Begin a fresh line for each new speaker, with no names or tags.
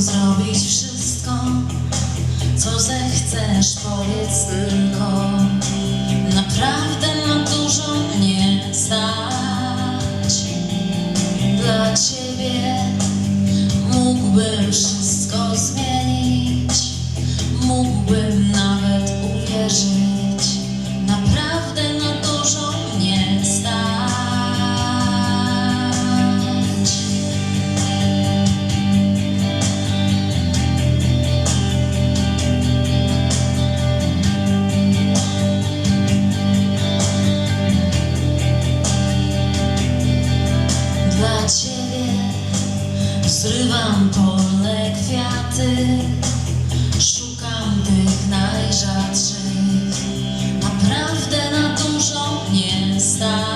zrobić wszystko, co zechcesz, powiedz tylko. Naprawdę na dużo nie stać dla ciebie. Mógłbym wszystko zmienić, mógłbym nawet uwierzyć. Zrywam pole kwiaty, szukam tych najrzadszych. Naprawdę na dużo nie stać.